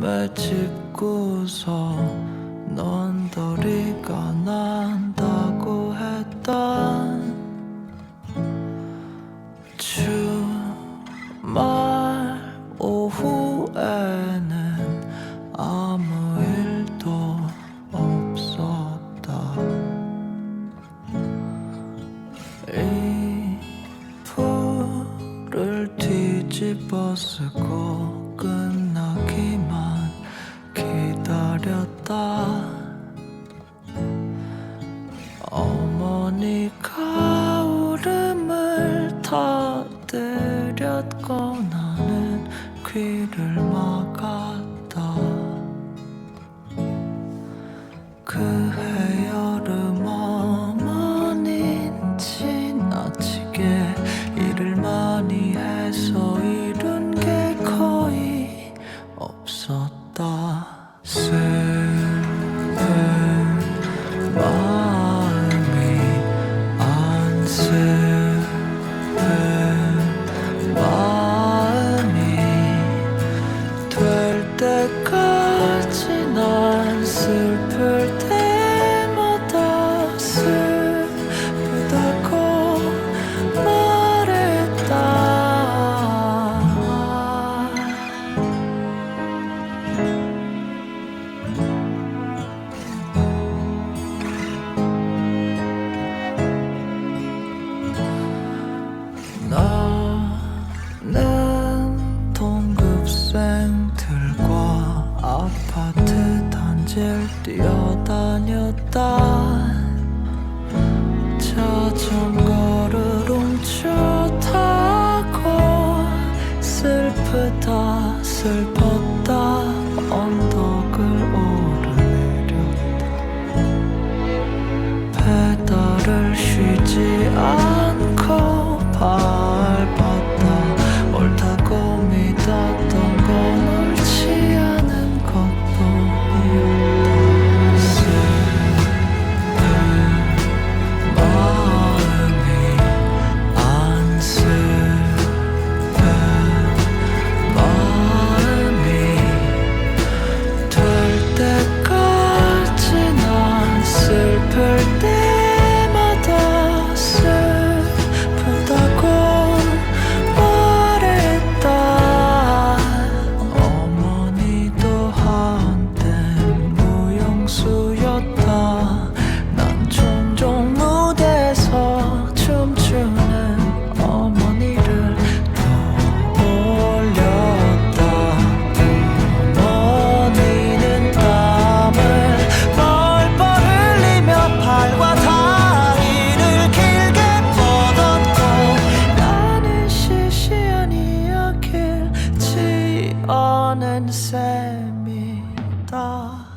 매집고서 넌 더리가 난다고 했던 주말 오후에는 아무 일도 없었다. 이불을 뒤집어 쓰고 없다. 어머니가 울음을 터뜨렸고 나는 귀를 막았다. 그해 사실 뛰어다녔다. 자전거를 훔쳐 타고 슬프다 슬퍼. Semi dark.